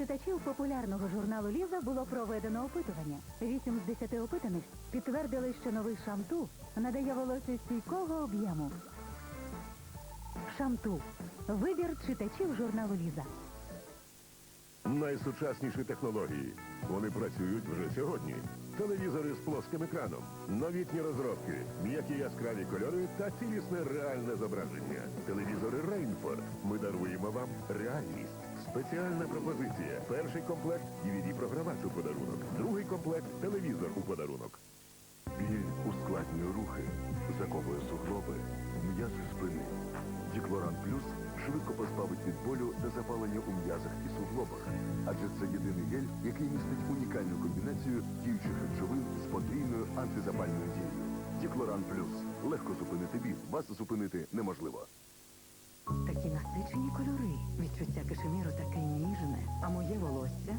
читачів популярного журналу Ліза було проведено опитування. Вісім з десяти опитаних підтвердили, що новий шамту надає волосю стійкого об'єму. Шамту. Вибір читачів журналу Ліза. Найсучасніші технології. Вони працюють вже сьогодні. Телевізори з плоским екраном, новітні розробки, м'які яскраві кольори та цілісне реальне зображення. Телевізори Rainford. Ми даруємо вам реальність. Спеціальна пропозиція. Перший комплект DVD-програвач у подарунок. Другий комплект телевізор у подарунок. Біль ускладнює рухи, заковує суглоби, м'язи спини. Діклоран Плюс швидко позбавить від болю та запалення у м'язах і суглобах. Адже це єдиний гель, який містить унікальну комбінацію діючих речовин з потрійною антизапальною дією. Діклоран Плюс. Легко зупинити біль. Вас зупинити неможливо. Такі насичені кольори. Відчуття кашеміру таке ніжне. А моє волосся?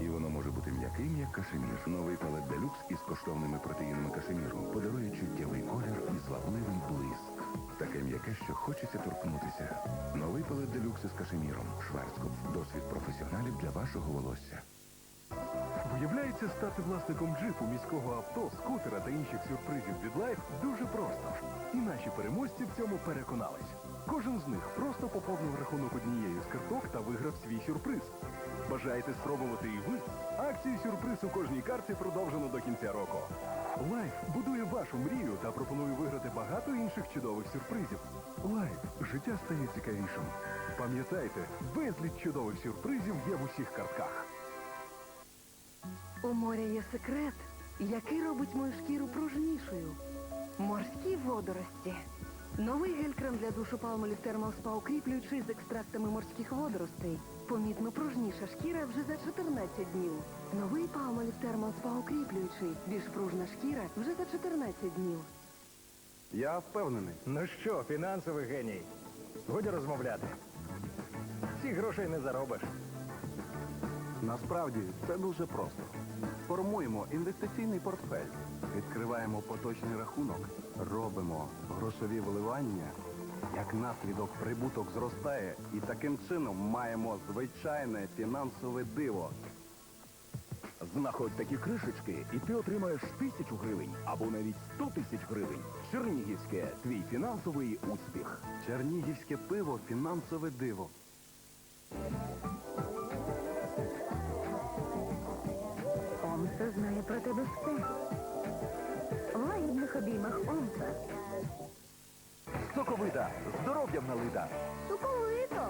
І воно може бути м'яким, як кашемір. Новий палет Делюкс із коштовними протеїнами кашеміру подарує чуттєвий колір і славливий блиск. Таке м'яке, що хочеться торкнутися. Новий палет Делюкс із кашеміром. Шварцкопф. Досвід професіоналів для вашого волосся. Виявляється, стати власником джипу, міського авто, скутера та інших сюрпризів від лайф дуже просто. І наші переможці в цьому переконались. Кожен з них просто поповнив рахунок однією з карток та виграв свій сюрприз. Бажаєте спробувати і ви? Акцію сюрприз у кожній карті продовжено до кінця року. Лайф будує вашу мрію та пропонує виграти багато інших чудових сюрпризів. Лайф життя стає цікавішим. Пам'ятайте, безліч чудових сюрпризів є в усіх картках. У моря є секрет, який робить мою шкіру пружнішою. Морські водорості. Новий гель-крем для душу Thermal Spa укріплюючий з екстрактами морських водоростей. Помітно пружніша шкіра вже за 14 днів. Новий Thermal Spa укріплюючий. Більш пружна шкіра вже за 14 днів. Я впевнений. Ну що, фінансовий геній? Годі розмовляти. Всіх грошей не заробиш. Насправді це дуже просто. Формуємо інвестиційний портфель, відкриваємо поточний рахунок, робимо грошові вливання. Як наслідок прибуток зростає, і таким чином маємо звичайне фінансове диво. Знаходь такі кришечки, і ти отримаєш тисячу гривень або навіть сто тисяч гривень. Чернігівське твій фінансовий успіх. Чернігівське пиво фінансове диво. Омса знає про тебе все. В лагідних обіймах Омса. Соковита, здоров'ям налита. Суковито.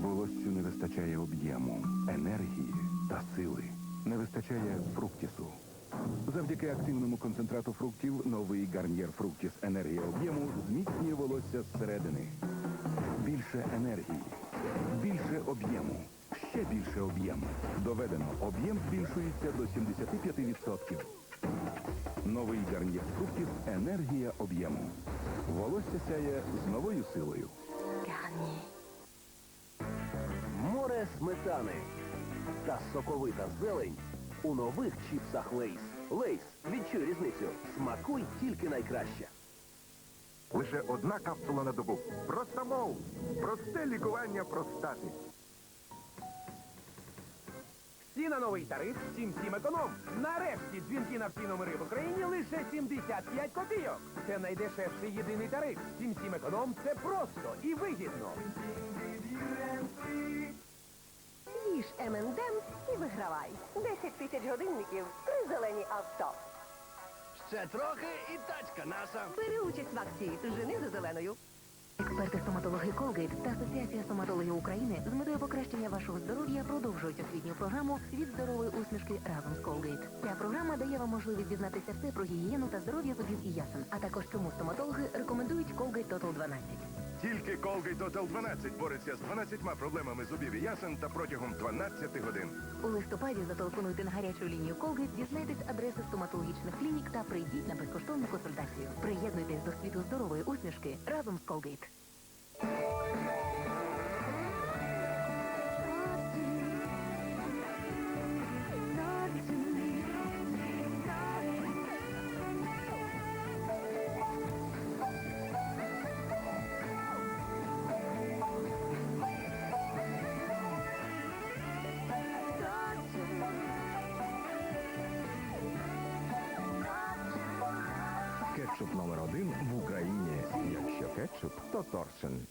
Волоссю не вистачає об'єму, енергії та сили. Не вистачає фруктісу. Завдяки активному концентрату фруктів новий гарнір фруктіс енергія об'єму зміцнює волосся зсередини. Більше енергії, більше об'єму, ще більше об'єму. Доведено, об'єм збільшується до 75%. Новий гарнір фруктів енергія об'єму. Волосся сяє з новою силою. Море сметани та соковита зелень у нових чіпсах Лейс. Лейс, відчуй різницю. Смакуй тільки найкраще. Лише одна капсула на добу. Простамол. Просте лікування простати. Всі на новий тариф 7-7 економ. Нарешті дзвінки на всі номери в Україні лише 75 копійок. Це найдешевший єдиний тариф. 7-7 економ це просто і вигідно. Їж M&M's і вигравай. 10 тисяч годинників, три зелені авто. Ще трохи і тачка наша. Бери участь в акції «Жени за зеленою». Експерти стоматологи Colgate та Асоціація стоматологів України з метою покращення вашого здоров'я продовжують освітню програму від здорової усмішки разом з Colgate. Ця програма дає вам можливість дізнатися все про гігієну та здоров'я зубів і ясен, а також чому стоматологи рекомендують Colgate Total 12. Тільки Colgate Total 12 бореться з 12 проблемами зубів і ясен та протягом 12 годин. У листопаді зателефонуйте на гарячу лінію Colgate, дізнайтесь адреси стоматологічних клінік та прийдіть на безкоштовну консультацію. Приєднуйтесь до світу здорової усмішки разом з Colgate. Кетчуп номер один в Україні. Якщо кетчуп, то торшен.